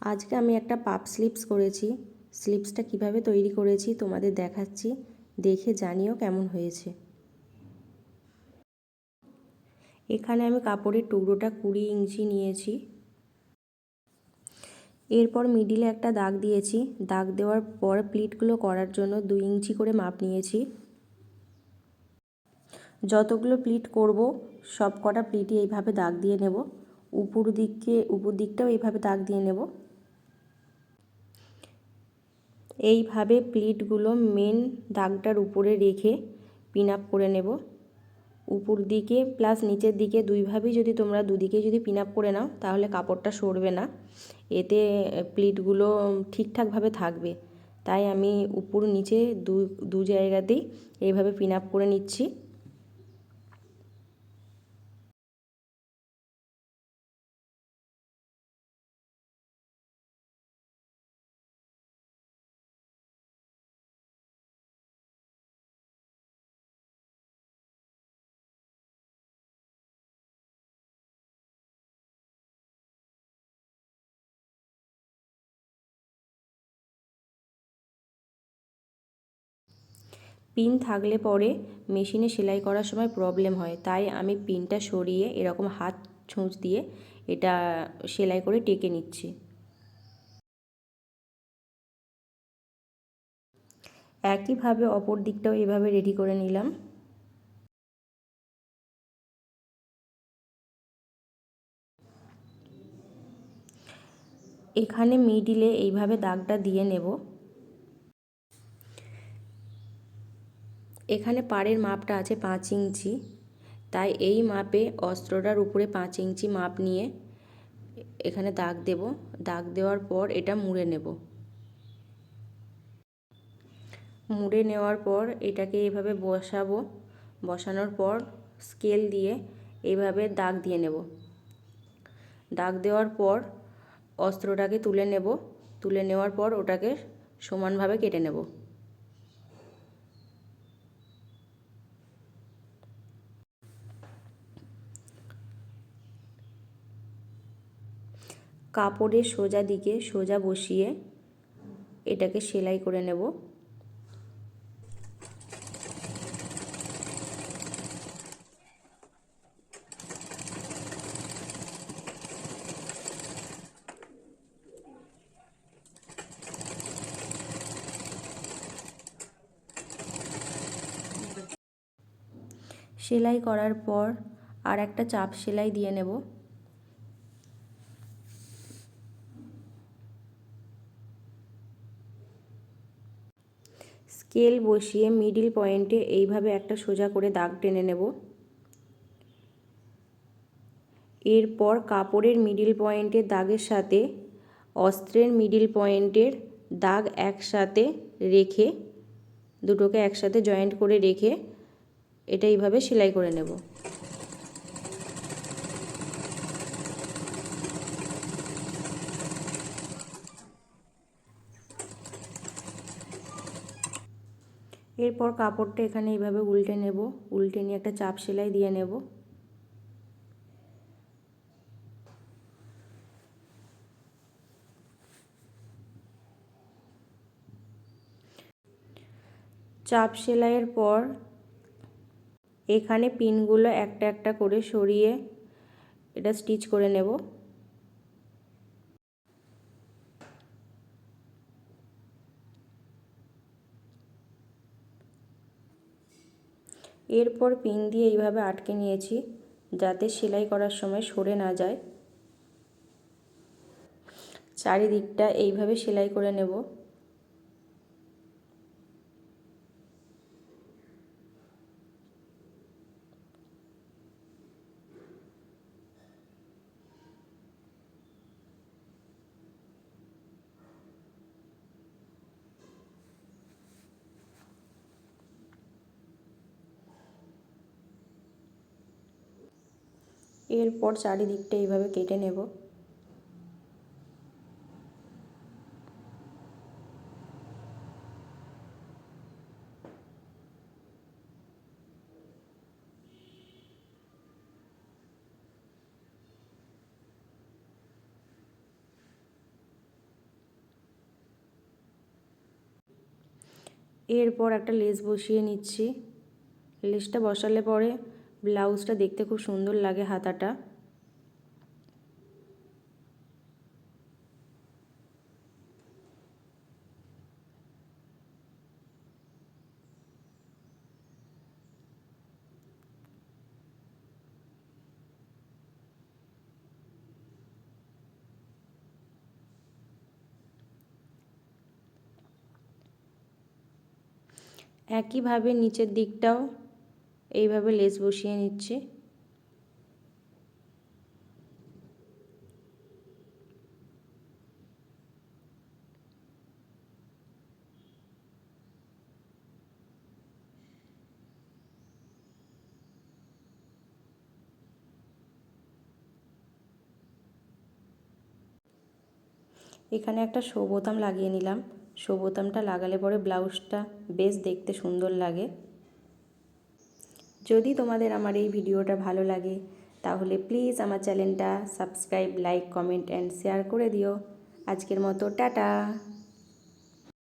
আজকে আমি একটা পাপ স্লিপস করেছি। স্লিপসটা কীভাবে তৈরি করেছি তোমাদের দেখাচ্ছি। দেখে জানিও কেমন হয়েছে। এখানে আমি কাপড়ের টুকরোটা কুড়ি ইঞ্চি নিয়েছি। এরপর মিডিলে একটা দাগ দিয়েছি। দাগ দেওয়ার পর প্লিটগুলো করার জন্য দুই ইঞ্চি করে মাপ নিয়েছি। যতগুলো প্লিট করব সব কটা প্লিটই এইভাবে দাগ দিয়ে নেব। উপর দিকে উপর দিকটাও এইভাবে দাগ দিয়ে নেব। এইভাবে প্লিটগুলো মেন দাগটার উপরে রেখে পিন আপ করে নেব। উপর দিকে প্লাস নিচের দিকে দুইভাবেই যদি তোমরা দুদিকে যদি পিন আপ করে নাও, তাহলে কাপড়টা সরবে না। এতে প্লিটগুলো ঠিকঠাকভাবে থাকবে। তাই আমি উপর নিচে দু দু জায়গাতেই এইভাবে পিন আপ করে নিচ্ছি। পিন থাকলে পরে মেশিনে সেলাই করার সময় প্রবলেম হয়। তাই আমি পিনটা সরিয়ে এরকম হাত ছুঁচ দিয়ে এটা সেলাই করে টেকে নিচ্ছি। একইভাবে অপর দিকটাও এভাবে রেডি করে নিলাম। এখানে মিডিলে এইভাবে দাগটা দিয়ে নেব। এখানে পাড়ের মাপটা আছে পাঁচ ইঞ্চি। তাই এই মাপে অস্ত্রটার উপরে পাঁচ ইঞ্চি মাপ নিয়ে এখানে দাগ দেব। দাগ দেওয়ার পর এটা মুড়ে নেব। মুড়ে নেওয়ার পর এটাকে এভাবে বসাবো। বসানোর পর স্কেল দিয়ে এইভাবে দাগ দিয়ে নেব। দাগ দেওয়ার পর অস্ত্রটাকে তুলে নেব। তুলে নেওয়ার পর ওটাকে সমানভাবে কেটে নেব। কাপড়ের সোজা দিকে সোজা বসিয়ে এটাকে সেলাই করে নেব। সেলাই করার পর আর একটা চাপ সেলাই দিয়ে নেব। স্কেল বসিয়ে মিডিল পয়েন্টে এইভাবে একটা সোজা করে দাগ টেনে নেব। এরপর কাপড়ের মিডিল পয়েন্টের দাগের সাথে অস্ত্রের মিডিল পয়েন্টের দাগ একসাথে রেখে, দুটোকে একসাথে জয়েন্ট করে রেখে এটা এইভাবে সেলাই করে নেব। এরপর কাপড়টা এখানে এইভাবে উল্টে নেব। উল্টে নিয়ে একটা চাপ সেলাই দিয়ে নেব। চাপ সেলাইয়ের পর এখানে পিনগুলো একটা একটা করে সরিয়ে এটা স্টিচ করে নেব। এরপর পিন দিয়ে এইভাবে আটকে নিয়েছি, যাতে সেলাই করার সময় সরে না যায়। চারিদিকটা এইভাবে সেলাই করে নেব। এরপর চারিদিকটা এইভাবে কেটে নেব। এরপর একটা লেস বসিয়ে নিচ্ছি। লেসটা বসালে পরে ব্লাউজটা দেখতে খুব সুন্দর লাগে হাতাটা। একইভাবে নিচের দিকটাও এইভাবে লেস বসিয়ে নিচ্ছি। এখানে একটা শো বোতাম লাগিয়ে নিলাম। শো বোতামটা লাগালে পরে ব্লাউজটা বেশ দেখতে সুন্দর লাগে। যদি তোমাদের আমার এই ভিডিওটা ভালো লাগে, তাহলে প্লিজ আমার চ্যানেলটা subscribe like comment and share করে দিও। আজকের মতো টাটা।